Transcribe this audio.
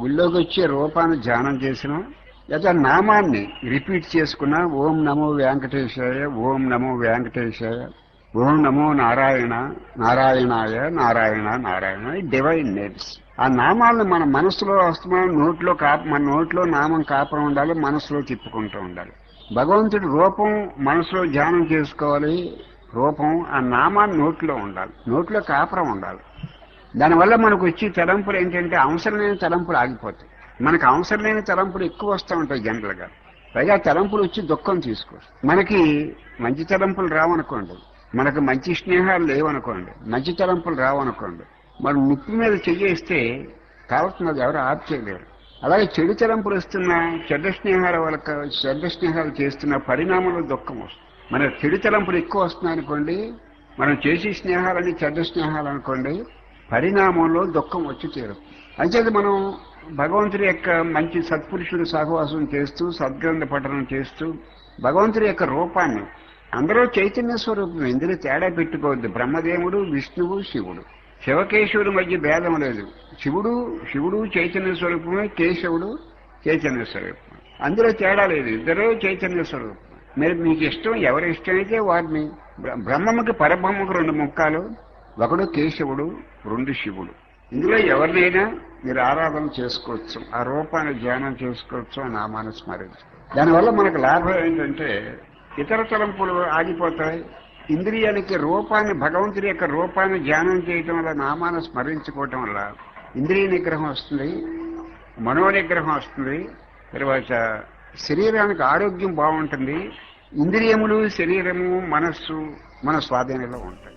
గుళ్ళోకి వచ్చే రూపాన్ని ధ్యానం చేసినా లేదా నామాన్ని రిపీట్ చేసుకున్నా ఓం నమో వెంకటేశాయ ఓం నమో వెంకటేశాయ ఓం నమో నారాయణ నారాయణాయ నారాయణ నారాయణ డివైన్ నేమ్స్. ఆ నామాలను మన మనసులో వస్తున్నా నోట్లో కాప మన నోట్లో నామం కాపురం ఉండాలి మనసులో తిప్పుకుంటూ ఉండాలి. భగవంతుడి రూపం మనసులో ధ్యానం చేసుకోవాలి. రూపం ఆ నామాన్ని నోట్లో ఉండాలి. నోట్లో కాపురం ఉండాలి. దానివల్ల మనకు వచ్చే తలంపులు ఏంటంటే అవసరం లేని తలంపులు ఆగిపోతాయి. మనకు అవసరం లేని తలంపులు ఎక్కువ వస్తూ ఉంటాయి జనరల్గా. పైగా తలంపులు వచ్చి దుఃఖం తీసుకో. మనకి మంచి తలంపులు రావనుకోండి మనకు మంచి స్నేహాలు లేవనుకోండి మంచి తలంపులు రావనుకోండి మనం నిప్పి మీద చెయ్యేస్తే కావాల్సినది ఎవరు ఆప్ చేయలేరు. అలాగే చెడు తలంపులు వస్తున్న చెడ్డ స్నేహాల వాళ్ళకి చెడ్డ స్నేహాలు చేస్తున్న పరిణామంలో దుఃఖం వస్తుంది. మన చెడు తలంపులు ఎక్కువ వస్తున్నాయి అనుకోండి మనం చేసే స్నేహాలని చెడ్డ స్నేహాలు అనుకోండి పరిణామంలో దుఃఖం వచ్చి తీరుతుంది అంచేది మనం భగవంతుడి యొక్క మంచి సత్పురుషుడు సహవాసం చేస్తూ సద్గ్రంథ పఠనం చేస్తూ భగవంతుడి యొక్క రూపాన్ని అందరూ చైతన్య స్వరూపం ఇందులో తేడా పెట్టుకోవద్దు. బ్రహ్మదేవుడు విష్ణువు శివుడు. శివకేశవుడు మధ్య భేదం లేదు. శివుడు శివుడు చైతన్య స్వరూపమే కేశవుడు చైతన్య స్వరూపం. అందులో తేడా లేదు. ఇద్దరూ చైతన్య స్వరూపం. మీరు మీకు ఇష్టం ఎవరి ఇష్టమైతే వారిని. బ్రహ్మముకి పరబ్రహ్మకు రెండు ముఖాలు ఒకడు కేశవుడు రెండు శివుడు. ఇందులో ఎవరినైనా మీరు ఆరాధన చేసుకోవచ్చు ఆ రూపాన్ని ధ్యానం చేసుకోవచ్చు ఆ నామాన్ని స్మరించు దానివల్ల మనకు లాభం ఏంటంటే ఇతర తలంపులు ఆగిపోతాయి. ఇంద్రియానికి రూపాన్ని భగవంతుడి యొక్క రూపాన్ని ధ్యానం చేయటం వల్ల నామాన్ని స్మరించుకోవటం వల్ల ఇంద్రియ నిగ్రహం వస్తుంది మనోనిగ్రహం వస్తుంది తర్వాత శరీరానికి ఆరోగ్యం బాగుంటుంది ఇంద్రియములు శరీరము మనస్సు మన స్వాధీనంలో ఉంటాయి.